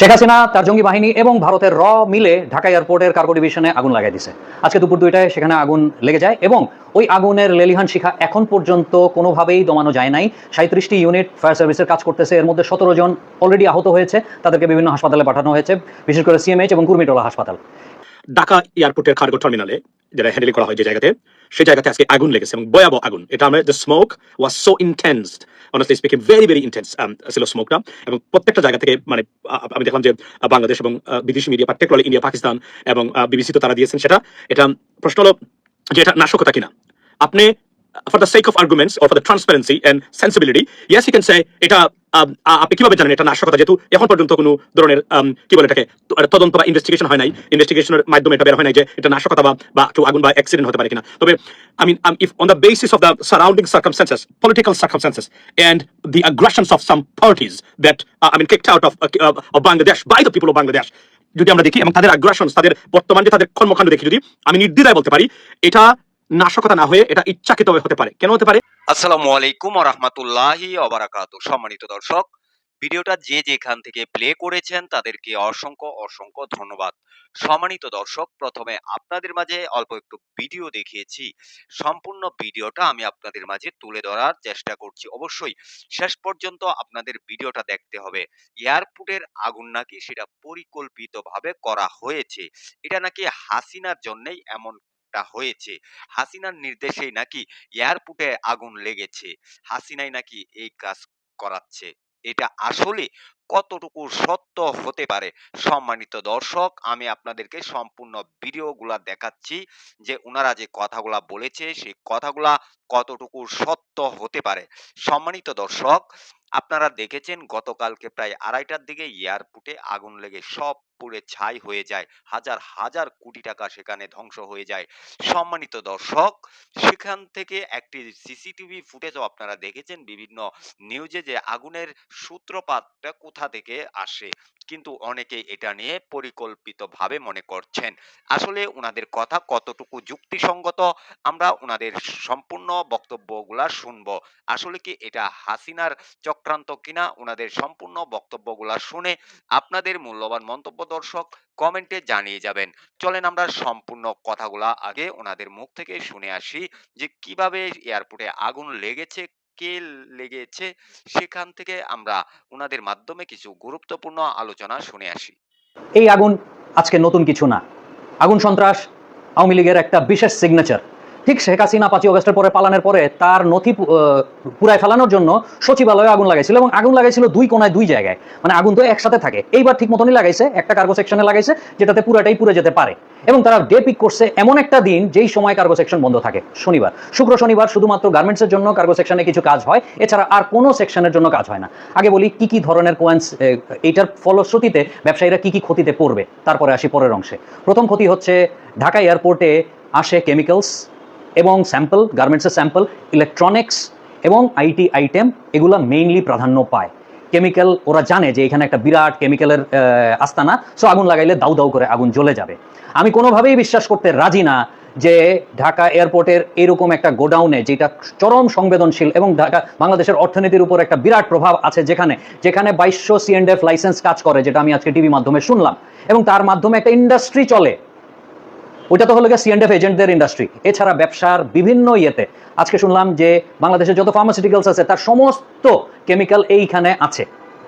শেখ হাসিনা, তার জঙ্গি বাহিনী এবং ভারতের র মিলে ঢাকা এয়ারপোর্টের কার্গো ডিভিশনে আগুন লাগাই দিছে। আজকে দুপুর দুইটায় সেখানে আগুন লেগে যায় এবং ওই আগুনের লেলিহান শিখা এখন পর্যন্ত কোনোভাবেই দমানো যায় নাই। সাঁত্রিশটি ইউনিট ফায়ার সার্ভিসের কাজ করতেছে। এর মধ্যে সতেরো জন অলরেডি আহত হয়েছে। তাদেরকে বিভিন্ন হাসপাতালে পাঠানো হয়েছে, বিশেষ করে সিএমএইচ এবং কুর্মিটোলা হাসপাতাল। ঢাকা এয়ারপোর্টের কার্গো টার্মিনালে যেটা হ্যান্ডেল করা হয় যে জায়গাতে, সেই জায়গাতে আজকে আগুন লেগেছে এবং ভয়াবহ আগুন। এটা আমরা the smoke was so intense honestly speaking very very intense ছিল স্মোকটা এবং প্রত্যেকটা জায়গা থেকে মানে আমি দেখলাম যে বাংলাদেশ এবং বিদেশি মিডিয়া পার্টিকুলারলি ইন্ডিয়া পাকিস্তান এবং বিবিসি তো তারা দিয়েছেন সেটা। এটা প্রশ্ন হলো যে, এটা নাশকতা কিনা? আপনি for the sake of arguments or for the transparency and sensibility yes you can say এটা আপনি কীভাবে জানেন এটা নাশকতা? যেহেতু এখন পর্যন্ত কোনো ধরনের কি বলে এটাকে তদন্ত বা ইনভেস্টিগেশন হয় নাই। ইনভেস্টিগেশনের মাধ্যমে এটা বের হয় নাই যে এটা নাশকতা বা বা কেউ আগুন বা অ্যাক্সিডেন্ট হতে পারে কিনা। তবে I mean if on the basis of the surrounding political and the of uh, I mean kicked out of, uh, uh, of Bangladesh by the people of Bangladesh যদি আমরা দেখি এবং তাদের আগ্রাসন তাদের বর্তমান যে তাদের কর্মকাণ্ড দেখি যদি আমি নির্দ্বিধায় বলতে পারি এটা নাশকতা না হয়ে এটা ইচ্ছাকৃত হতে পারে। কেন হতে পারে? আসসালামু আলাইকুম রহমতুল্লাহি অবরাকাতু সম্মানিত দর্শক, ভিডিওটা যে যেখান থেকে প্লে করেছেন তাদেরকে অসংখ্য অসংখ্য ধন্যবাদ। সম্মানিত দর্শক, প্রথমে আপনাদের মাঝে অল্প একটু ভিডিও দেখিয়েছি। সম্পূর্ণ ভিডিওটা আমি আপনাদের মাঝে তুলে ধরার চেষ্টা করছি। অবশ্যই শেষ পর্যন্ত আপনাদের ভিডিওটা দেখতে হবে। এয়ারপোর্টের আগুন নাকি সেটা পরিকল্পিতভাবে করা হয়েছে। এটা নাকি হাসিনার জন্যই এমন টা হয়েছে। হাসিনার নির্দেশেই নাকি এয়ারপোর্টে আগুন লেগেছে। হাসিনাই নাকি এই কাজ করাচ্ছে। এটা আসলে কতটুকু সত্য হতে পারে? সম্মানিত দর্শক, আমি আপনাদেরকে সম্পূর্ণ ভিডিওগুলা দেখাচ্ছি যে ওনারা যে কথাগুলা বলেছে, সেই কথাগুলা কতটুকু সত্য হতে পারে। সম্মানিত দর্শক, আপনারা দেখেছেন গতকালকে প্রায় আড়াইটার দিকে এয়ারপোর্টে আগুন লেগে সব পুড়ে ছাই হয়ে যায়, হাজার হাজার কোটি টাকা সেখানে ধ্বংস হয়ে যায়। সম্মানিত দর্শক, সেখান থেকে একটি সিসিটিভি ফুটেজও আপনারা দেখেছেন বিভিন্ন নিউজে যে আগুনের সূত্রপাতটা কোথা থেকে আসে। কিন্তু অনেকে এটা নিয়ে পরিকল্পিতভাবে মনে করছেন। আসলে ওনাদের কথা কতটুকু যুক্তিসঙ্গত, আমরা ওনাদের সম্পূর্ণ বক্তব্যগুলা শুনব। আসলে কি এটা হাসিনার চক্রান্ত কিনা ওনাদের সম্পূর্ণ বক্তব্যগুলা শুনে আপনাদের মূল্যবান মন্তব্য দর্শক কমেন্টে জানিয়ে যাবেন। চলেন আমরা সম্পূর্ণ কথাগুলা আগে ওনাদের মুখ থেকে শুনে আসি যে কীভাবে এয়ারপোর্টে আগুন লেগেছে, কে লেগেছে, সেখান থেকে আমরা ওনাদের মাধ্যমে কিছু গুরুত্বপূর্ণ আলোচনা শুনে আসি। এই আগুন আজকে নতুন কিছু না। আগুন সন্ত্রাস, আওয়ামী লীগের একটা বিশেষ সিগনেচার ঠিক শেখ হাসিনা পাঁচই অগস্টের পরে পালানোর পরে তার নথি পুরায় ফেলানোর জন্য সচিবালয়ে আগুন লাগাইছিল এবং আগুন লাগাইছিল দুই কোনায় দুই জায়গায়। মানে আগুন তো একসাথে থাকে। এইবার ঠিক মতনই লাগাইছে, একটা কার্গো সেকশনে লাগাইছে, যেটাতে পুরাটাই পুড়ে যেতে পারে। এবং তারা ডে পিক করছে এমন একটা দিন যেই সময় কার্গো সেকশন বন্ধ থাকে, শনিবার। শুক্র শনিবার শুধুমাত্র গার্মেন্টসের জন্য কার্গো সেকশনে কিছু কাজ হয়, এছাড়া আর কোনো সেকশনের জন্য কাজ হয় না। আগে বলি, কি কি ধরনের কোয়েন্স এইটার ফলশ্রুতিতে ব্যবসায়ীরা কি কি ক্ষতিতে পড়বে? তারপরে আসি পরের অংশে। প্রথম ক্ষতি হচ্ছে ঢাকা এয়ারপোর্টে আসে কেমিক্যালস এবং স্যাম্পল গার্মেন্টসের স্যাম্পল ইলেকট্রনিক্স এবং আইটি আইটেম এগুলো মেইনলি প্রাধান্য পায়। কেমিক্যাল ওরা জানে যে এখানে একটা বিরাট কেমিক্যালের আস্তানা সো আগুন লাগাইলে দাউ দাউ করে আগুন জ্বলে যাবে। আমি কোনোভাবেই বিশ্বাস করতে রাজি না যে ঢাকা এয়ারপোর্টের এরকম একটা গোডাউনে যেটা চরম সংবেদনশীল এবং ঢাকা, বাংলাদেশের অর্থনীতির উপর একটা বিরাট প্রভাব আছে যেখানে যেখানে বাইশশো সিএনডেফ লাইসেন্স কাজ করে, যেটা আমি আজকে টিভি মাধ্যমে শুনলাম। এবং তার মাধ্যমে একটা ইন্ডাস্ট্রি চলে। ওইটা তো হলো গিয়ে সিএনডেফ এজেন্টদের ইন্ডাস্ট্রি এছাড়া ব্যবসার বিভিন্ন ইয়েতে। আজকে শুনলাম যে বাংলাদেশের যত ফার্মাসিউটিক্যালস আছে, তার সমস্ত কেমিক্যাল এইখানে আছে,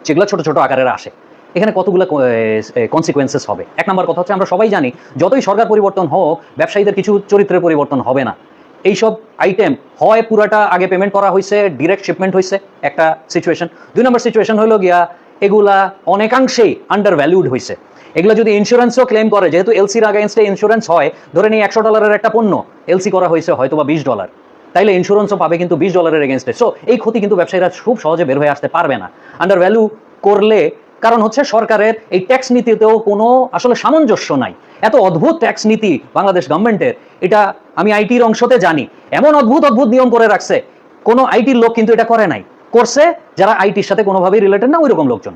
যেগুলো ছোট ছোট আকারের আসে। এখানে কতগুলো কনসিকুয়েন্সেস হবে? এক নম্বর কথা হচ্ছে, আমরা সবাই জানি, যতই সরকার পরিবর্তন হোক, ব্যবসায়ীদের কিছু চরিত্রের পরিবর্তন হবে না। এইসব আইটেম হয় পুরাটা আগে পেমেন্ট করা হয়েছে ডিরেক্ট শিপমেন্ট হয়েছে একটা সিচুয়েশন দুই নম্বর সিচুয়েশন হলো গিয়া, এগুলা অনেকাংশেই আন্ডার ভ্যালুড হয়েছে এগুলো যদি ইন্স্যুরেন্সও ক্লেম করে, যেহেতু এলসির আগেনস্টে ইন্স্যুরেন্স হয়, ধরে নিই একশো ডলারের একটা পণ্য এলসি করা হয়েছে হয়তো বা বিশ ডলার তাইলে ইন্স্যুরেন্সও পাবে কিন্তু বিশ ডলারের এগেনস্টে সো এই ক্ষতি কিন্তু ব্যবসায়ীরা খুব সহজে বের হয়ে আসতে পারবে না। আন্ডার ভ্যালু করলে, কারণ হচ্ছে সরকারের এই ট্যাক্স নীতিতেও কোনো আসলে সামঞ্জস্য নাই। এত অদ্ভুত ট্যাক্স নীতি বাংলাদেশ গভর্নমেন্টের এটা আমি আইটির অংশতে জানি। এমন অদ্ভুত অদ্ভুত নিয়ম করে রাখছে। কোনো আইটির লোক কিন্তু এটা করে নাই। করছে, যারা আইটির সাথে কোনোভাবেই রিলেটেড না ওই রকম লোকজন।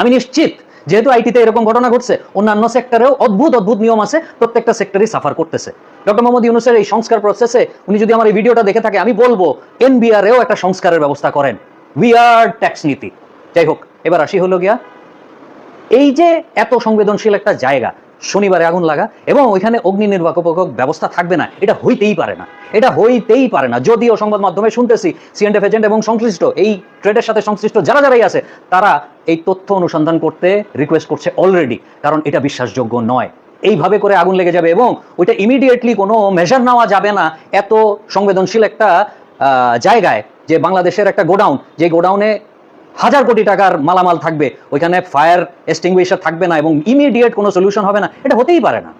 আমি নিশ্চিত যেহেতু আইটিতে এরকম ঘটনা ঘটছে, অন্যান্য সেক্টরেও অদ্ভুত অদ্ভুত নিয়ম আছে, প্রত্যেকটা সেক্টরই সাফার করতেছে। ডক্টর মোহাম্মদ ইউনুসের এই সংস্কার প্রসেসে উনি যদি আমার এই ভিডিওটা দেখে থাকে, আমি বলব এনবিআরেও একটা সংস্কারের ব্যবস্থা করেন। উইয়ার ট্যাক্স নীতি। যাই হোক, এবার আসি হলো গিয়া, এই যে এত সংবেদনশীল একটা জায়গা শনিবারে আগুন লাগা এবং ওইখানে অগ্নি নির্বাপক ব্যবস্থা থাকবে না। এটা হইতেই পারে না। এটা হইতেই পারে না। যদিও সংবাদ মাধ্যমে শুনতেছি সিএনএফ এজেন্ট এবং সংশ্লিষ্ট, এই ট্রেডের সাথে সংশ্লিষ্ট যারা যারাই আছে, তারা এই তথ্য অনুসন্ধান করতে রিকোয়েস্ট করছে অলরেডি কারণ এটা বিশ্বাসযোগ্য নয়। এইভাবে করে আগুন লেগে যাবে এবং ওইটা ইমিডিয়েটলি কোনো মেজার নেওয়া যাবে না। এত সংবেদনশীল একটা জায়গায় যে বাংলাদেশের একটা গোডাউন, যে গোডাউনে হাজার কোটি টাকার মালামাল থাকবে। ওইখানে ফায়ার এক্সটিংগুইশার থাকবে না এবং ইমিডিয়েট কোনো সলিউশন হবে না। এটা হতেই পারে না।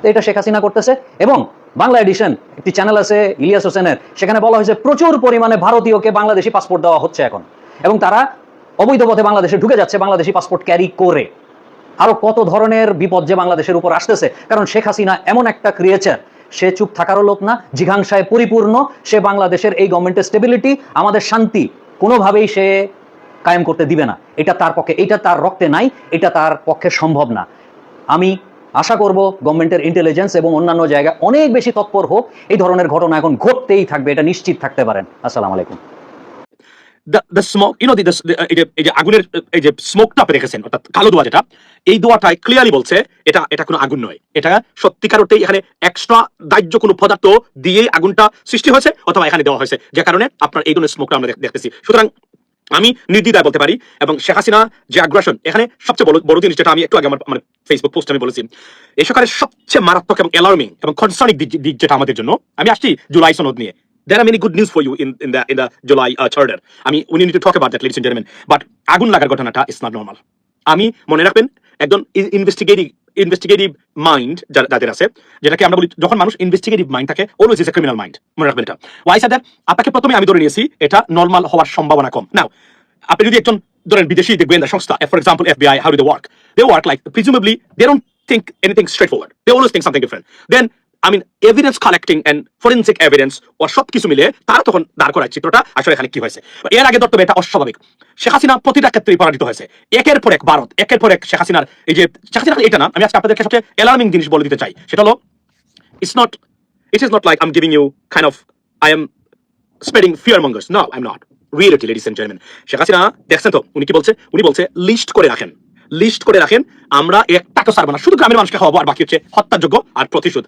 তো এটা শেখ হাসিনা করতেছে এবং বাংলা এডিশন একটি চ্যানেল আছে ইলিয়াস হোসেনের। সেখানে বলা হয়েছে, প্রচুর পরিমাণে ভারতীয়কে বাংলাদেশি পাসপোর্ট দেওয়া হচ্ছে এখন। এবং তারা অবৈধ পথে বাংলাদেশে ঢুকে যাচ্ছে বাংলাদেশি পাসপোর্ট ক্যারি করে। আরও কত ধরনের বিপদ যে বাংলাদেশের উপর আসতেছে। কারণ শেখ হাসিনা এমন একটা ক্রিয়েচার সে চুপ থাকারও লোক না জিঘাংসায় পরিপূর্ণ। সে বাংলাদেশের এই গভর্নমেন্টের স্টেবিলিটি আমাদের শান্তি। কোনোভাবেই সে কায়েম করতে দিবে না। এটা তার পক্ষে, এটা তার রক্তে নাই, এটা তার পক্ষে সম্ভব না। আমি আশা করব গভর্নমেন্টের ইন্টেলিজেন্স এবং অন্যান্য জায়গায় অনেক বেশি তৎপর হোক, এই ধরনের ঘটনা এখন ঘটতেই থাকবে, এটা নিশ্চিত থাকতে পারেন। আসসালামু আলাইকুম। আগুনের, এই যে স্মোকটা অর্থাৎ কালো দোয়া যেটা, এই বলছে, এটা এটা কোনো আগুন নয়। এটা এখানে কোনো পদার্থ আগুনটা সৃষ্টি হয়েছে অথবা এখানে দেওয়া হয়েছে। যে কারণে আপনার এই ধরনের স্মোকটা আমরা দেখ- দেখতেছি। সুতরাং আমি নির্দ্বিধায় বলতে পারি এবং শেখ হাসিনা যে আগ্রাসন এখানে সবচেয়ে বড় বড় জিনিস যেটা আমি একটু আগে আমার আমার ফেসবুক পোস্ট আমি বলেছি এই সরকারের সবচেয়ে মারাত্মক এবং অ্যালার্মিং এবং কনসার্নিং দিক যেটা আমাদের জন্য আমি আসছি জুলাই সনদ নিয়ে There are many good news for you in, in the in the July uh, charter. I mean, we need to talk about that, আগুন লাগার ঘটনাটা is not normal. আমি মনে রাখবেন একজন ইনভেস্টিগেটিভ ইনভেস্টিগেটিভ মাইন্ড যাদের আছে, যেটাকে আমরা বলি, যখন মানুষ ইনভেস্টিগেটিভ মাইন্ড থাকে always is a criminal mind মনে রাখবেন এটা। ওয়াই স্যার আপনাকে প্রথমে আমি ধরে নিয়েছি, এটা নর্মাল হওয়ার সম্ভাবনা কম। নাও আপনি যদি একজন, ধরেন বিদেশি যে গোয়েন্দা সংস্থা for example FBI how do they work they work like presumably they don't anything straightforward they always think something different then I mean evidence collecting and forensic evidence ও সব কিছু মিলে তারা তখন দাঁড় করায় চিত্রটা। আসলে এখানে কি হয়েছে? এর আগে ধরতে এটা অস্বাভাবিক। শেখ হাসিনা প্রতিটা ক্ষেত্রেই পরাজিত হয়েছে। একের পর এক ভারত, একের পর এক শেখ হাসিনার এই যে, শেখ হাসিনা এটা না, আমি আজকে আপনাদেরকে সবচেয়ে অ্যালার্মিং জিনিস বলে দিতে চাই। সেটা হলো, it's not, it is not like i'm giving you kind of, i am spreading fear mongers no, i'm not. Reality, ladies and gentlemen. Sheikh Hasina, দেখছেন তো, উনি কি বলছে? উনি বলছে লিস্ট করে রাখেন। লিস্ট করে রাখেন, আমরা একটা সারবো না। শুধু গ্রামের মানুষকে খাওয়াবো, আর বাকি হচ্ছে হত্যাযোগ্য আর প্রতিশোধ।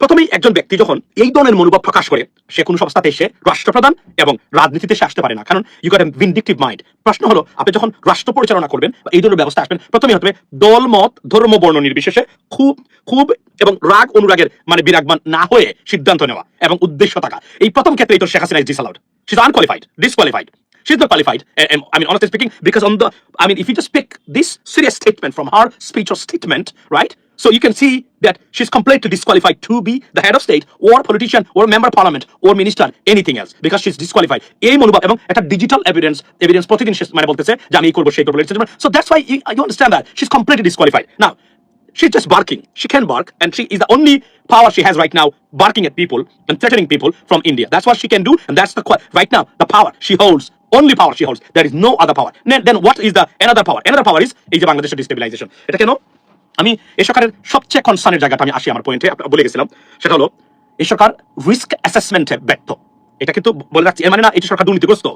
প্রথমেই একজন ব্যক্তি যখন এই ধরনের মনোভাব প্রকাশ করে সে কোনো সংস্থাতে এসে রাষ্ট্রপ্রধান এবং রাজনীতিতে সে আসতে পারে না কারণ ইউ গট ভিন্ডিকটিভ মাইন্ড প্রশ্ন হলো আপনি যখন রাষ্ট্র পরিচালনা করবেন বা এই ধরনের ব্যবস্থা আসবেন প্রথমেই হতে দল মত ধর্ম বর্ণ নির্বিশেষে খুব খুব এবং রাগ অনুরাগের মানে বিরাগমান না হয়ে সিদ্ধান্ত নেওয়া এবং উদ্দেশ্য থাকা এই প্রথম ক্ষেত্রে এই তো Sheikh Hasina is disallowed she is unqualified disqualified She's not qualified. And, I mean, honestly speaking, because on the, I mean, if you just pick this serious statement from her speech or statement, right? So you can see that she's completely disqualified to be the head of state or politician or member of parliament or minister, anything else, because she's disqualified. এই মনোভাব এবং একটা digital evidence evidence প্রতিদিন সে মানে বলতেছে যে আমি এই করবো সেই করবো so that's why you understand that she is completely disqualified now She's just barking. She can bark, and she is the only power she has right now, barking at people and threatening people from India. That's what she can do, and that's the qu- right now the power she holds. Only power she holds. There is no other power. Then, then what is the another power? Another power is এই যে বাংলাদেশের destabilization. এটা কেন? আমি এই সরকারের সবচেয়ে কনসার্নের জায়গাটা আমি আসি আমার পয়েন্টে বলে গেছিলাম। সেটা হলো এই সরকার রিস্ক অ্যাসেসমেন্টে ব্যর্থ। এটা কিন্তু বলে রাখছি। এর মানে না, এটা সরকার দুর্নীতিগ্রস্ত।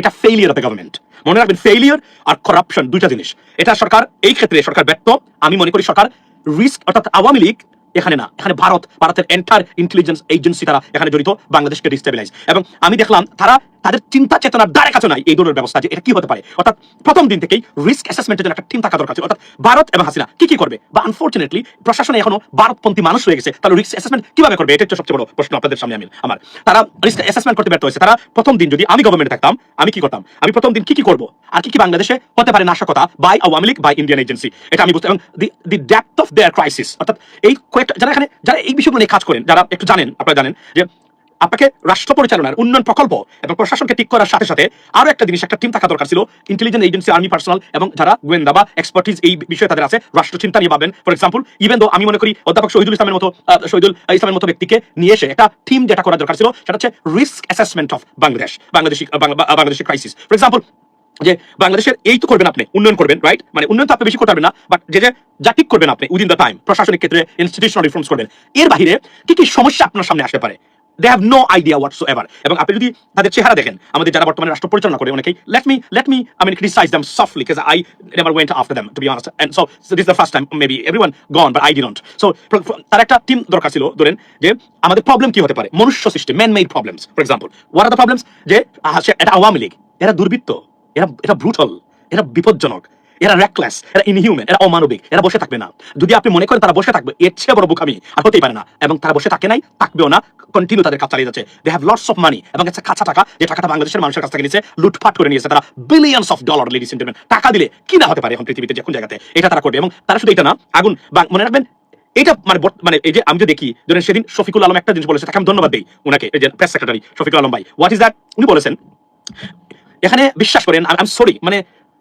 এটা ফেইলিয়ার অফ দ্য গভর্নমেন্ট মনে রাখবেন ফেইলিয়ার আর করাপশন দুইটা জিনিস। এটা সরকার, এই ক্ষেত্রে সরকার ব্যর্থ। আমি মনে করি সরকার রিস্ক অর্থাৎ আওয়ামী লীগ, এখানে না, এখানে ভারত, ভারতের এন্টার ইন্টেলিজেন্স এজেন্সি তারা এখানে জড়িত, বাংলাদেশকে ডিস্টেবিলাইজ এবং আমি দেখলাম, তারা তাদের চিন্তা চেতনার দ্বারে কাছে নাই এই ধরনের ব্যবস্থা যে এটা কি হতে পারে? অর্থাৎ প্রথম দিন থেকেই রিস্ক অ্যাসেসমেন্টের জন্য একটা টিম থাকা দরকার অর্থাৎ ভারত এবং হাসিনা কি কি করবে? বা আনফর্চুনেটলি প্রশাসনে এখনও ভারতপন্থী মানুষ হয়ে গেছে, তাহলে রিস্ক অ্যাসেসমেন্ট কীভাবে করবে? এটা হচ্ছে সবচেয়ে বড় প্রশ্ন আপনাদের সামনে আমি আমার। তারা রিস্ক অ্যাসেসমেন্ট করতে ব্যর্থ হয়েছে। তারা প্রথম দিন যদি আমি গভর্নমেন্টে থাকতাম, আমি কি করতাম? আমি প্রথম দিন কি কি করব? আর কি কি বাংলাদেশে হতে পারে নাশকতা by Awami League by Indian agency এটা আমি বুঝতে এবং the depth of their crisis অর্থাৎ এই কয়েকটা যারা এখানে যারা এই বিষয়গুলো নিয়ে কাজ করেন, যারা একটু জানেন, আপনারা জানেন যে আপনাকে রাষ্ট্র পরিচালনার উন্নয়ন প্রকল্প এবং প্রশাসনকে ঠিক করার সাথে সাথে আরও একটা জিনিস, একটা টিম থাকা দরকার ছিল ইন্টেলিজেন্স এজেন্সি আর্মি পার্সোনাল এবং যারা গোয়েন্দা বা এক্সপার্টিজ এই বিষয়ে তাদের আছে, রাষ্ট্র চিন্তা নিয়ে পাবেন ফর এক্সাম্পল ইভেন দো আমি মনে করি অধ্যাপক শহীদুল ইসলামের মতো শহীদুল ইসলামের মতো ব্যক্তিকে নিয়ে এসে একটা টিম যেটা করা দরকার ছিল, সেটা হচ্ছে risk assessment of Bangladesh Bangladeshi Bangladeshi crisis for example যে বাংলাদেশের এই তো করবেন আপনি, উন্নয়ন করবেন রাইট মানে উন্নয়ন তো আপনি বেশি করতে পারবেন না বাট যে, যা ঠিক করবেন আপনি উইদিন দ্য টাইম প্রশাসনিক ক্ষেত্রে ইনস্টিটিউশনাল রিফর্মস করবেন। এর বাইরে কি কি সমস্যা আপনার সামনে আসতে পারে? They have no idea whatsoever এবং আপনি যদি তাদের চেহারা দেখেন, আমাদের যারা বর্তমানে রাষ্ট্র পরিচালনা করে অনেকেই let me let me I mean criticise them softly because I never went after them to be honest and so this the first time maybe everyone gone but I didn't so তার একটা team দরকার ছিল, ধরেন যে আমাদের problem কি হতে পারে? মনুষ্য সৃষ্টি man made problems for example what are the problems যে এটা আওয়ামী লীগ, এরা দুর্বৃত্ত, এরা এটা ব্রুটাল এরা বিপজ্জনক। এরা র্যাকলেস এরা ইনহিউম্যান এরা অমানবিক, এরা বসে থাকবে না। যদি আপনি মনে করেন তারা বসে থাকবে, এর চেয়ে বড় বোকামি আর হতেই পারে না। এবং তারা বসে থাকে নাই থাকবেও না কন্টিনিউ তাদের কাজ চালিয়ে যাচ্ছে। They have lots of money এবং একটা কাঁচা টাকা, যে টাকাটা বাংলাদেশের মানুষের কাছ থেকে নিয়েছে লুটপাট করে নিয়েছে তারা billions of dollar ladies gentleman টাকা দিলে কি না হতে পারে এখন পৃথিবীতে যে কোন জায়গাতে? এটা তারা করবে এবং তারা শুধু এটা না, আগুন মনে রাখবেন, এটা মানে মানে এই যে আমি যে দেখি, ধরেন সেদিন শফিকুল আলম একটা জিনিস বলেছে, তাকে আমি ধন্যবাদ দিই উনাকে, এই যে প্রেস সেক্রেটারি শফিকুল আলম ভাই। হোয়াট ইজ দ্যাট উনি বলেছেন, এখানে বিশ্বাস করেন আই এম সরি মানে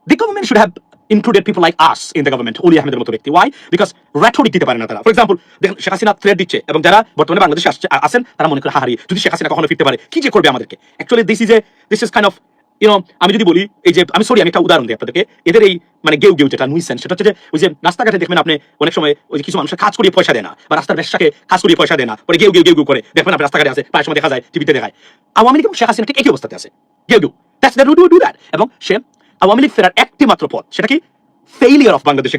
the government should have included people like us in the government Oli আহমেদের মতো ব্যক্তি। ওয়াই বিকজ র্যাথরিক দিতে পারে না তারা। ফর এক্সাম্পল দেখেন শেখ হাসিনা থ্রেড দিচ্ছে এবং যারা বর্তমানে বাংলাদেশে আসছে আসেন তারা মনে করে, হাহারি, যদি শেখ হাসিনা কখনো ফিরতে পারে, কি যে করবে আমাদেরকে? Actually this is a this is kind of you know আমি যদি বলি, এই যে, আমি সরি আমি একটা উদাহরণ দিই আপনাদেরকে। এদের এই মানে গেউ গেউ যেটা নুইসেন্স সেটা হচ্ছে যে, ওই যে রাস্তাঘাটে দেখবেন আপনি, অনেক সময় ওই যে কিছু মানুষের কাজ করিয়ে পয়সা দেয় না, বা রাস্তার ব্যবসাকে কাজ করিয়ে পয়সা দেয় না, পরে গেউ গেউ গেউ গেউ করে, দেখবেন আপনি রাস্তাঘাটে আছে, প্রায় সময় দেখা যায় টিভিতে দেখায় আওয়ামী লীগ শেখ হাসিনা ঠিক একই অবস্থাতে আছে। গেউ গেউ। That's that do do that এবং সে আওয়ামী লীগ ফেরার একটি মাত্র পথ সেটা কি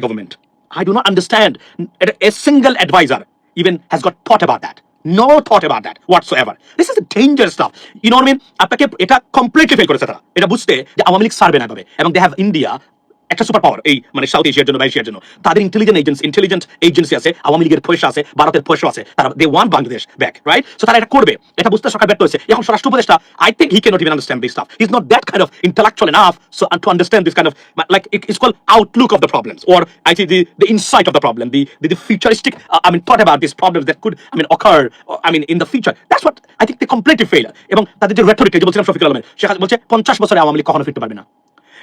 government. I do not understand a, a single advisor even has got thought about that. No thought about that whatsoever. This is a dangerous stuff. You know what I mean? আপনাকে এটা কমপ্লিটলি ফেল করেছে তারা এটা বুঝতে যে আওয়ামী লীগ সারবে না এভাবে এবং দে হ্যাভ ইন্ডিয়া একটা সুপার পাওয়ার এই মানে সাউথ এশিয়ার জন্য বা এশিয়ার জন্য তাদের ইন্টেলিজেন্ট এজেন্সি ইন্টেলিজেন্ট এজেন্সি আছে আওয়ামী লীগের পয়সা আছে ভারতের পয়সা আছে তারা they want Bangladesh back right so তারা এটা করবে এটা বুঝতে সরকার ব্যর্থ হয়েছে এখন স্বরাষ্ট্র উপদেষ্টা I think he can't even understand this stuff is not that kind of uh, to understand this kind of like it, it's called outlook of the problems or I see the the insight of the problem the the, the futuristic uh, I mean thought about these problems that could I mean occur uh, I mean in the future that's what I think they completely fail এবং তাদের যে rhetoric যে বলছিলাম শফিকুল আলমের সে বলছে পঞ্চাশ বছরে আওয়ামী লীগ কখনো ফিরতে পারবে না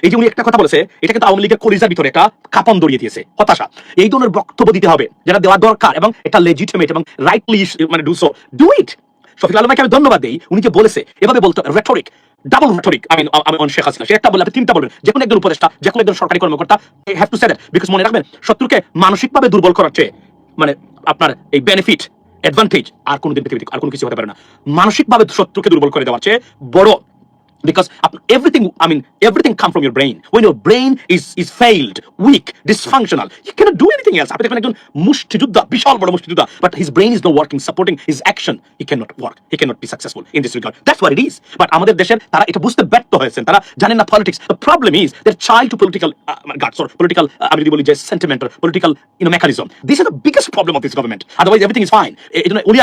এই যে উনি একটা কথা বলেছে, এটা কিন্তু আওয়ামী লীগের কলিজার ভিতরে একটা কাপন দড়িয়ে দিয়েছে। হতাশা। এই ধরনের বক্তব্য দিতে হবে, যেটা দেওয়া দরকার এবং এটা লেজিটিমেট এবং রাইটলি মানে do so do it Shafiq Alam আমি ধন্যবাদ দিই, উনি যে বলেছে, এভাবে বলতো রেটরিক ডাবল রেটরিক আমি আমি অন শেখ হাসিনা সে একটা বললে আপনি তিনটা বলবেন। যে কোনো একজন উপদেষ্টা, যে কোনো একজন সরকারি কর্মকর্তা have to say that because মনে রাখবেন, শত্রুকে মানসিকভাবে দুর্বল করার চেয়ে মানে আপনার এই বেনিফিট অ্যাডভান্টেজ আর কোনোদিন পৃথিবীতে আর কোনো কিছু হতে পারে না। মানসিকভাবে শত্রুকে দুর্বল করে দেওয়ার চেয়ে বড় because everything i mean everything come from your brain when your brain is is failed weak dysfunctional you cannot do anything else আপনি একজন মুষ্টিযোদ্ধা বিশাল বড় মুষ্টিযোদ্ধা but his brain is not working supporting his action he cannot work he cannot be successful in this regard that's what it is but আমাদের দেশের বুঝতে ব্যর্থ হয়েছেন তারা the problem is they're child to political uh, guts or political uh, আমি যদি বলি যে sentiment or political you know mechanism this is the biggest problem of this government otherwise everything is fine এই জন্য উনি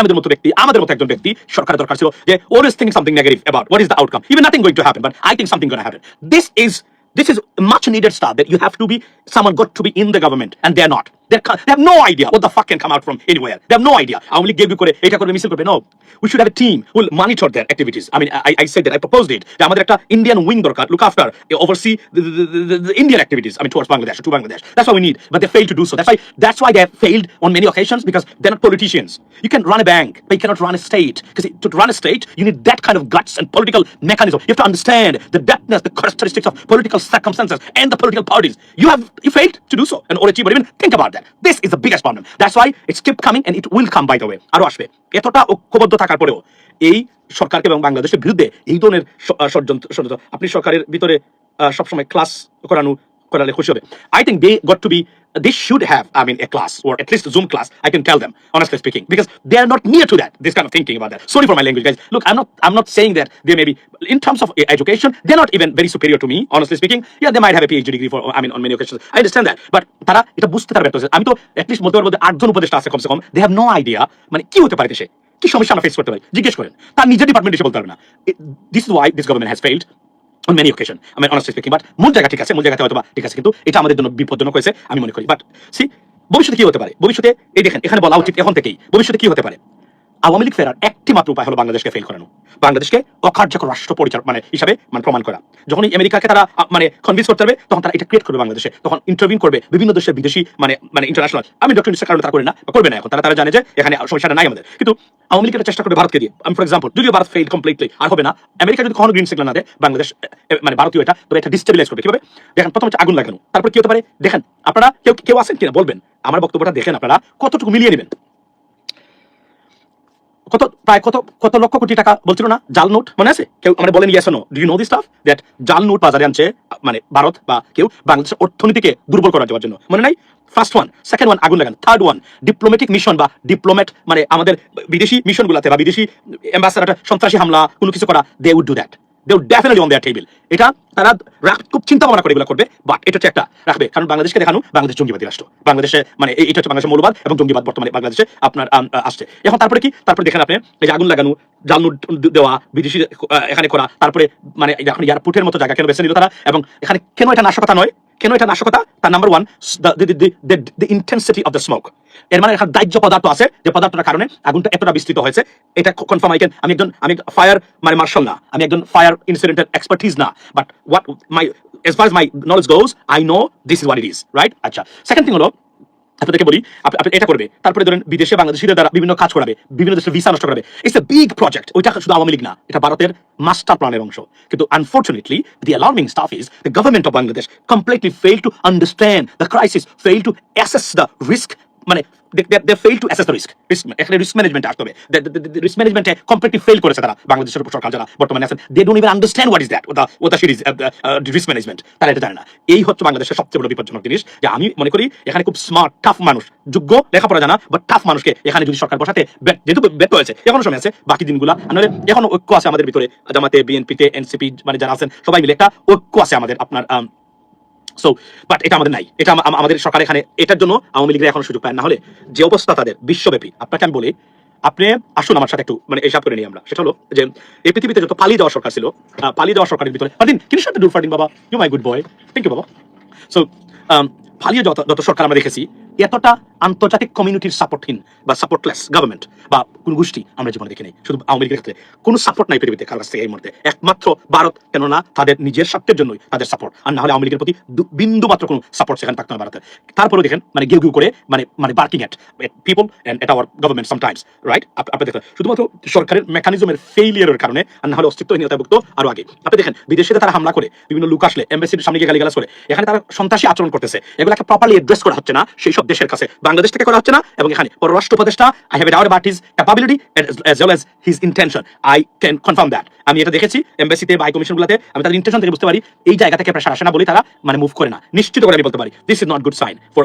always thinking something negative about what is the outcome even nothing going to happen but I think something going to happen. This is this is much needed stuff that you have to be someone got to be in the government and they're not they're, ca- they have no idea what the fuck can come out from anywhere they have no idea only gave you করে এটা করে মিছিল করবে no we should have a team who will monitor their activities I mean I, I said that I proposed it যে আমাদের একটা Indian wing দরকার look after oversee the, the, the, the, the Indian activities I mean towards Bangladesh to Bangladesh that's what we need but they failed to do so that's why that's why they have failed on many occasions because they're not politicians you can run a bank but you cannot run a state because to run a state you need that kind of guts and political mechanism you have to understand the depthness the characteristics of political circumstances and the political parties you have you failed to do so and or achieve or even think about that this is the biggest problem that's why it's keep coming and it will come by the way আরও আসবে। এতটা ঐক্যবদ্ধ থাকার পরেও এই সরকারকে এবং বাংলাদেশের বিরুদ্ধে এই ধরনের ষড়যন্ত্র আপনি সরকারের ভিতরে সবসময় ক্লাস করানো করালে খুশি হবে I think they got to be they should have i mean a class or at least zoom class i can tell them honestly speaking because they are not near to that this kind of thinking about that sorry for my language guys look i'm not i'm not saying that they may be in terms of uh, education they're not even very superior to me honestly speaking yeah they might have a phd degree for i mean on many occasions i understand that but তারা এটা বুঝতে তারা ব্যর্থ হয়েছে। আমি তো at least বলতে পারব যে আটজন উপদেষ্টা আছে কমসে কম দে হ্যাভ নো আইডিয়া মানে কি হতে পারে দেশে কি সমস্যা আমরা ফেস করতে পারি জিজ্ঞেস করেন তার নিজের ডিপার্টমেন্ট এসে বলতে পারবে না this is why this government has failed on many occasion আমি অনেস্টলি স্পিকিং বাট মূল জায়গা ঠিক আছে, মূল জায়গাতে হয়তো ঠিক আছে, কিন্তু এটা আমাদের জন্য বিপজ্জনক হয়েছে, আমি মনে করি। বাট সি ভবিষ্যতে কি হতে পারে? ভবিষ্যতে, এই দেখেন, এখানে বলা উচিত, এখন থেকেই, ভবিষ্যতে কি হতে পারে? আওয়ামী লীগ ফেরার একটি মাত্র উপায় হলো বাংলাদেশকে ফেল করানো। বাংলাদেশকে অকার্যকর রাষ্ট্র পরিচালক মানে হিসাবে মানে প্রমাণ করা। যখন আমেরিকাকে তারা মানে কনভিন্স করতে পারবে, তখন তারা এটা ক্রিয়েট করবে বাংলাদেশে। তখন ইন্টারভিউ করবে বিভিন্ন দেশের বিদেশি মানে মানে ইন্টারন্যাশনাল আমি ডক্টর নিশ্চয় কারণে তারা করে না করবে না এখন। তারা তারা জানে যে এখানে সমস্যাটা নাই আমাদের। কিন্তু আওয়ামী লীগ চেষ্টা করবে ভারতকে দিয়ে। আমি ফর এক্সাম্পল যদিও ভারত ফেল কমপ্লিটলি আর হবে না, আমেরিকা যদি কখনো গ্রিন সিগন্যাল না দেয়, বাংলাদেশ মানে ভারতীয় এটা, তবে এটা ডিস্টেবিলাইজ করবে। কীভাবে? দেখেন, প্রথম হচ্ছে আগুন লাগানো। তারপর কি হতে পারে? দেখেন, আপনারা কেউ কেউ আছেন কিনা বলবেন। আমার বক্তব্যটা দেখেন আপনারা, কতটুকু মিলিয়ে নেবেন? কত, প্রায় কত কত লক্ষ কোটি টাকা বলছিল না? জাল নোট মনে আছে? কেউ আমরা বলেন yes no do you know this stuff that জাল নোট বাজারে আনছে মানে ভারত বা কেউ বাংলাদেশের অর্থনীতিকে দুর্বল করা দেওয়ার জন্য। মনে নাই? ফার্স্ট ওয়ান সেকেন্ড ওয়ান আগুন লাগান। থার্ড ওয়ান ডিপ্লোম্যাটিক মিশন বা ডিপ্লোমেট মানে আমাদের বিদেশি মিশনগুলোতে বা বিদেশি অ্যাম্বাসাডার সন্ত্রাসী হামলা, কোনো কিছু করা they would do that definitely on their table এটা তারা খুব চিন্তা ভাবনা করে এগুলো করবে বাট এটা হচ্ছে একটা রাখবে। কারণ বাংলাদেশকে দেখানো বাংলাদেশ জঙ্গিবাদী রাষ্ট্র। বাংলাদেশে মানে এটা হচ্ছে বাংলাদেশের মৌলবাদ এবং জঙ্গিবাদ বর্তমানে বাংলাদেশে আপনার আসছে। এখন তারপরে কি? তারপরে দেখেন আপনি যে আগুন লাগানো, জাল দেওয়া, বিদেশি এখানে করা, তারপরে মানে এখন এয়ারপোর্টের মতো জায়গা কেন বেছে নিল তারা? এবং এখানে কেন এটা নাশকতা নয়? কেন এটা নাশকতা? তার number one the intensity of the smoke এর মানে এখানে দাহ্য পদার্থ আছে, যে পদার্থটার কারণে আগুনটা এতটা বিস্তৃত হয়েছে। এটা কনফার্ম আই ক্যান আমি একজন, আমি ফায়ার মানে মার্শাল না, আমি একজন ফায়ার ইনসিডেন্টের এক্সপার্টিস না। But what my as far my knowledge goes, I know this is what it is, right? আচ্ছা সেকেন্ড থিং হলো আপনাদেরকে বলি, আপনি এটা করবে, তারপরে ধরেন বিদেশে বাংলাদেশিদের দ্বারা বিভিন্ন কাজ করাবে, বিভিন্ন দেশের ভিসা নষ্ট করাবে। ইটস এ বিগ প্রজেক্ট ওইটা শুধু আওয়ামী লীগ না, এটা ভারতের মাস্টার প্ল্যানের অংশ। কিন্তু unfortunately the alarming stuff is the government of Bangladesh completely fail to understand the crisis fail to assess the risk মানে they fail to assess the risk এখানে রিস্ক ম্যানেজমেন্ট আসতে হবে। রিস্ক ম্যানেজমেন্টে কমপ্লিটলি ফেল করেছে তারা বাংলাদেশের সরকার যারা বর্তমানে আছেন। They don't even understand what is that ওদা ওদা সিরিজ রিস্ক ম্যানেজমেন্ট তারা এটা জানে না। এই হচ্ছে বাংলাদেশের সবচেয়ে বড় বিপজ্জনক জিনিস। যে আমি মনে করি, এখানে খুব স্মার্ট টাফ মানুষ, যোগ্য, লেখাপড়া জানা বাট টাফ মানুষকে এখানে যদি সরকার বসাতে যেহেতু ব্যর্থ হয়েছে, এখনও সময় আছে, বাকি দিনগুলা নাহলে এখনও ঐক্য আছে আমাদের ভিতরে। জামাতে বিএনপিতে এনসিপি মানে যারা আছেন, সবাই মিলে একটা ঐক্য আছে আমাদের আপনার সো বাট এটা আমাদের নাই। এটা আম- আম- আমাদের সরকার এখানে এটার জন্য আওয়ামী লীগের এখন সুযোগ পায়। না হলে যে অবস্থা তাদের, বিশ্বব্যাপী, আপনাকে আমি বলি, আপনি আসুন আমার সাথে একটু মানে হিসাব করে নিই আমরা। সেটা হলো যে, এই পৃথিবীতে যত পালিয়ে যাওয়া সরকার ছিল পালিয়ে যাওয়া সরকারের ভিতরে ফারদিন কিন্তু সাথে ডুর ফারদিন বাবা? You my good boy thank you বাবা। সো পালিয়ে যত যত সরকার আমরা দেখেছি এতটা আন্তর্জাতিক কমিউনিটির সাপোর্টহীন বা সাপোর্টলেস গভর্নমেন্ট বা কোন গোষ্ঠী আমরা জীবনে দেখি নাই শুধু আওয়ামী লীগের ক্ষেত্রে কোনো সাপোর্ট নাই পৃথিবীতে কারও কাছ থেকে এই মুহূর্তে। একমাত্র ভারত, কেননা তাদের নিজের স্বার্থের জন্যই তাদের সাপোর্ট আর না হলে আওয়ামী লীগের প্রতি বিন্দু মাত্র কোনো সাপোর্ট সেখানে থাকতো না ভারতের। তারপরে দেখেন মানে গিউ গিউ করে মানে মানে barking at people and at our government sometimes right আপনি দেখেন, শুধুমাত্র সরকারের মেকানিজমের ফেইলিয়ারের কারণে আর না হলে অস্তিত্বহীনতাভুক্ত আরও আগে। আপনি দেখেন বিদেশিতে তারা হামলা করে, বিভিন্ন লোক আসলে এমবাসির সামনে গিয়ে গালিগালাজ করে, এখানে তারা সন্ত্রাসী আচরণ করতেছে। এগুলোকে প্রপারলি অ্যাড্রেস করা হচ্ছে না সেই সব দেশের কাছে বাংলাদেশ থেকে করা হচ্ছে না এবং এখানে পররাষ্ট্র উপদেষ্টা I have a doubt about his capability as well as his intention I can confirm that আমি এটা দেখেছি এমবেসিতে বা কমিশনগুলোতে আমি তাদের ইন্টেনশন থেকে বুঝতে পারি, এই জায়গা থেকে প্রেশার আসে না বলে তারা মানে মুভ করে না। নিশ্চিত করে আমি বলতে পারি this is not good sign for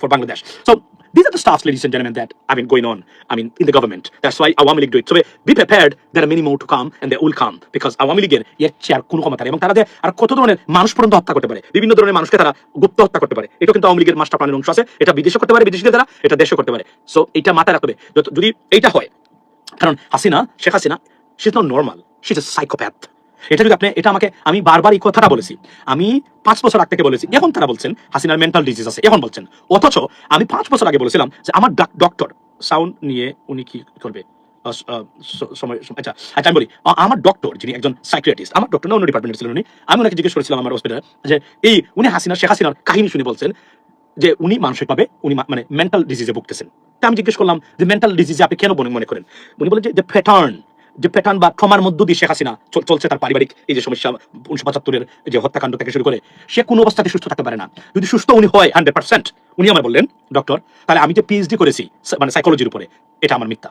for Bangladesh so These are the staffs, ladies and gentlemen, that I mean going on. I mean in the government. That's why Awami League do it. So be prepared. There are many more to come, and they will come because Awami League এর chair কোনো ক্ষমতা নেই এবং তারা যে আর কত ধরনের মানুষ পর্যন্ত হত্যা করতে পারে বিভিন্ন ধরনের মানুষকে তারা গুপ্ত হত্যা করতে পারে এটা কিন্তু আওয়ামী লীগের মাস্টার প্ল্যানের অংশ আছে এটা বিদেশে করতে পারে বিদেশিদের দ্বারা এটা দেশে করতে পারে সো এটা মাথায় রাখতে হবে যদি এইটা হয় কারণ Hasina Sheikh Hasina she is not normal she is a psychopath এটা যদি আপনি এটা আমাকে আমি বারবার এই কথাটা বলেছি। আমি পাঁচ বছর আগ থেকে বলেছি। এখন তারা বলছেন, হাসিনার মেন্টাল ডিজিজ আছে। এখন বলছেন। অথচ আমি পাঁচ বছর আগে বলেছিলাম যে আমার ডক্টর সাউন্ড নিয়ে উনি কি করবে? সময় আচ্ছা আচ্ছা আমি বলি আমার ডক্টর যিনি একজন সাইক্রিয়াটিস্ট আমার ডক্টর না, অন্য ডিপার্টমেন্ট ছিলেন উনি। আমি ওনাকে জিজ্ঞেস করেছিলাম আমার হসপিটালে যে, এই উনি হাসিনা শেখ হাসিনার কাহিনী শুনে বলছেন যে উনি মানসিকভাবে উনি মানে মেন্টাল ডিজিজে ভুগতেছেন। তা আমি জিজ্ঞেস করলাম যে মেন্টাল ডিজিজে আপনি কেন মনে করেন? উনি বলেন যে প্যাটার্ন যে প্যাটার্ন বা ক্ষমার মধ্য দিয়ে শেখ হাসিনা চলছে তার পারিবারিক এই যে সমস্যা উনিশশো পঁচাত্তরের যে হত্যাকাণ্ড থেকে শুরু করে, সে কোনো অবস্থাতে সুস্থ থাকতে পারে না। যদি সুস্থ উনি হয় হান্ড্রেড পার্সেন্ট উনি আমার বললেন ডক্টর তাহলে আমি যে পিএইচডি করেছি মানে সাইকোলজির উপরে, এটা আমার মিথ্যা।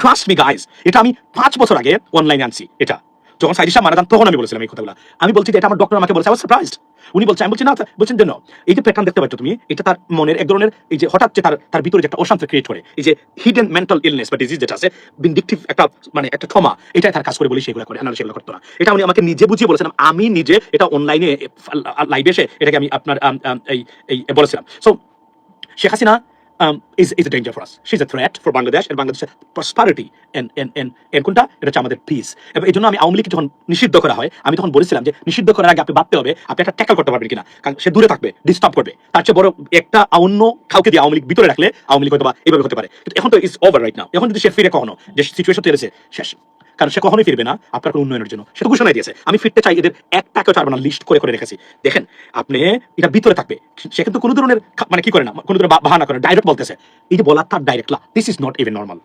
ট্রাস্ট মি গাইজ এটা আমি পাঁচ বছর আগে অনলাইনে আনছি, এটা। যখন সাইদিশা মারা যান, তখন আমি বলেছিলাম এই কথাগুলো। আমি বলছি এটা আমার ডক্টর আমাকে বলছে আই সারপ্রাইজড উনি বলছে, আমি বলছি, না, বলছেন যে এই যে প্যাটার্ন দেখতে পাচ্ছ তুমি, এটা তার মনের এক ধরনের, এই যে হঠাৎ যে তার তার ভিতরে একটা অশান্তি ক্রিয়েট করে, এই যে হিডেন মেন্টাল ইলনেস বা ডিজিজ যেটা আছে বিন্ডিকটিভ একটা মানে একটা ক্ষমা এটাই তার কাজ করে বলি সেগুলো করে, না সেগুলো করতো না। এটা উনি আমাকে নিজে বুঝিয়ে বলেছিলাম, আমি নিজে এটা অনলাইনে লাইভে এসে এটাকে আমি আপনার এই বলেছিলাম। So Sheikh Hasina um, is, is a danger for us. She's a threat for Bangladesh and Bangladesh's prosperity. And, and, and, and কোনটা? এটা হচ্ছে আমাদের পিস এবং এই জন্য আমি আওয়ামী লীগকে যখন নিষিদ্ধ করা হয় আমি তখন বলেছিলাম যে নিষিদ্ধ করার আগে আপনি ভাবতে হবে আপনি একটা ট্যাকল করতে পারবেন কিনা। কারণ সে দূরে থাকবে ডিস্টার্ব করবে। তার চেয়ে বড় একটা অন্য কাউকে দিয়ে আওয়ামী লীগ ভিতরে রাখলে আওয়ামী লীগ হয়তো বা এইভাবে হতে পারে। এখন তো ইজ ওভার রাইট নাও এখন যদি সে ফিরে কখনো যে সিচুয়েশন তৈরি শেষ। কারণ সে কখনোই ফিরবে না আপনার কোনো উন্নয়নের জন্য। সে তো ঘোষণা দিয়েছে। আমি ফিরতে চাই এদের এক টাকাও ছাড়বো না লিস্ট করে করে রেখেছি। দেখেন, আপনি এটা ভিতরে থাকবে। সে কিন্তু কোনো ধরনের মানে কি করে না, কোনো ধরনের বাহানা করে ডাইরেক্ট বলতেছে। এই যে বলার তার ডাইরেক্ট লা this is not even normal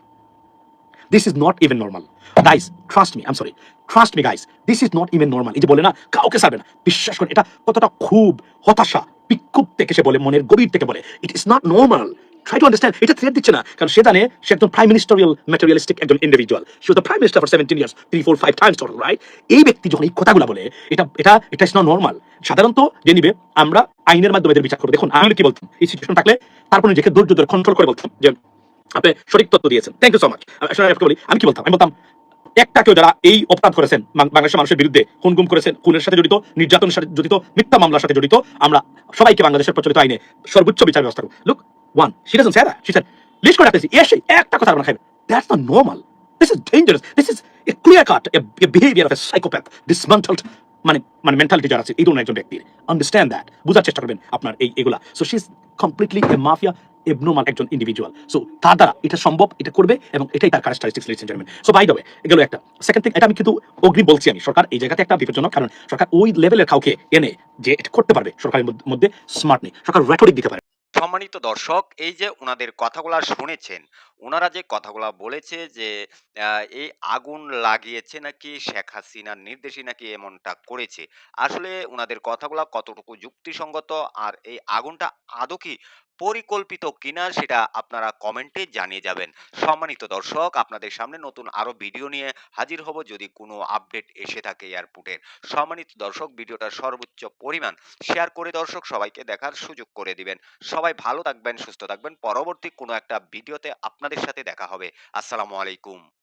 this is not even normal guys trust me I'm sorry trust me guys this is not even normal এই যে বলে না, কাউকে ছাড়বে না। বিশ্বাস করে, এটা কতটা খুব হতাশা, বিক্ষোভ থেকে সে বলে, মনের গভীর থেকে বলে। It is not normal try to understand এটা থ্রেট দিচ্ছে না। কারণ সে জানে সে একজন প্রাইম মিনিস্টারিয়াল ম্যাটেরিয়ালিস্টিক একজন individual say the prime minister for seventeen years three four five times total right এই ব্যক্তি যখন এই কথাগুলো বলে, এটা এটা এটা ইস নট নর্মাল সাধারণত যে নিবে, আমরা আইনের মাধ্যমে এদের বিচার করব। দেখুন, আমি কি বলতাম? এই সিচুয়েশন থাকলে তারপর নিজেকে ধৈর্য ধরে কন্ট্রোল করে বলতাম যে, আপনি সঠিক তথ্য দিয়েছেন। থ্যাংক ইউ সো মাচ বলি, আমি কি বলতাম? আমি বলতাম, একটা কেউ যারা এই অপরাধ করেছেন বাংলাদেশের মানুষের বিরুদ্ধে খুন গুম করেছেন, খুনের সাথে জড়িত, নির্যাতনের সাথে জড়িত, মিথ্যা মামলার সাথে জড়িত, আমরা সবাইকে বাংলাদেশের প্রচলিত আইনে সর্বোচ্চ বিচার ব্যবস্থা করব। লুক সেড লিস্ট করে রাখতেছি এসে একটা কথা আমরা খাইবে that's not normal this is dangerous this is a clear cut a behaviour of a psychopath মানে মানে মেন্টালিটি যারা আছে, এই ধরনের একজন ব্যক্তির। আন্ডারস্ট্যান্ড দ্যাট বুঝার চেষ্টা করবেন আপনার এই, এগুলা। So she is completely a mafia abnormal একজন ইন্ডিভিজুয়াল সো তার দ্বারা এটা সম্ভব, এটা করবে এবং এটাই তার ক্যারেক্টারিস্টিক্স সো বাই এগুলো একটা। সেকেন্ড থিং এটা আমি কিন্তু অগ্নি বলছি আমি। সরকার এই জায়গাতে একটা বিপজ্জনক কারণ সরকার ওই লেভেলের কাউকে এনে যে এটা করতে পারবে, সরকারের মধ্য- স্মার্ট নেই। সরকার রেটরিক দিতে পারে। সম্মানিত দর্শক, এই যে ওনাদের কথাগুলা শুনেছেন ওনারা যে কথাগুলা বলেছে যে এই আগুন লাগিয়েছে নাকি শেখ হাসিনার নির্দেশে নাকি এমনটা করেছে, আসলে ওনাদের কথাগুলা কতটুকু যুক্তিসঙ্গত আর এই আগুনটা আদৌ কি পরিকল্পিত কিনা সেটা আপনারা কমেন্টে জানিয়ে যাবেন। সম্মানিত দর্শক, আপনাদের সামনে নতুন আরও ভিডিও নিয়ে হাজির হব যদি কোনো আপডেট এসে থাকে এয়ারপোর্টের। সম্মানিত দর্শক ভিডিওটা সর্বোচ্চ পরিমাণ শেয়ার করে দর্শক সবাইকে দেখার সুযোগ করে দিবেন। সবাই ভালো থাকবেন, সুস্থ থাকবেন। পরবর্তী কোনো একটা ভিডিওতে আপনাদের সাথে দেখা হবে। আসসালামু আলাইকুম।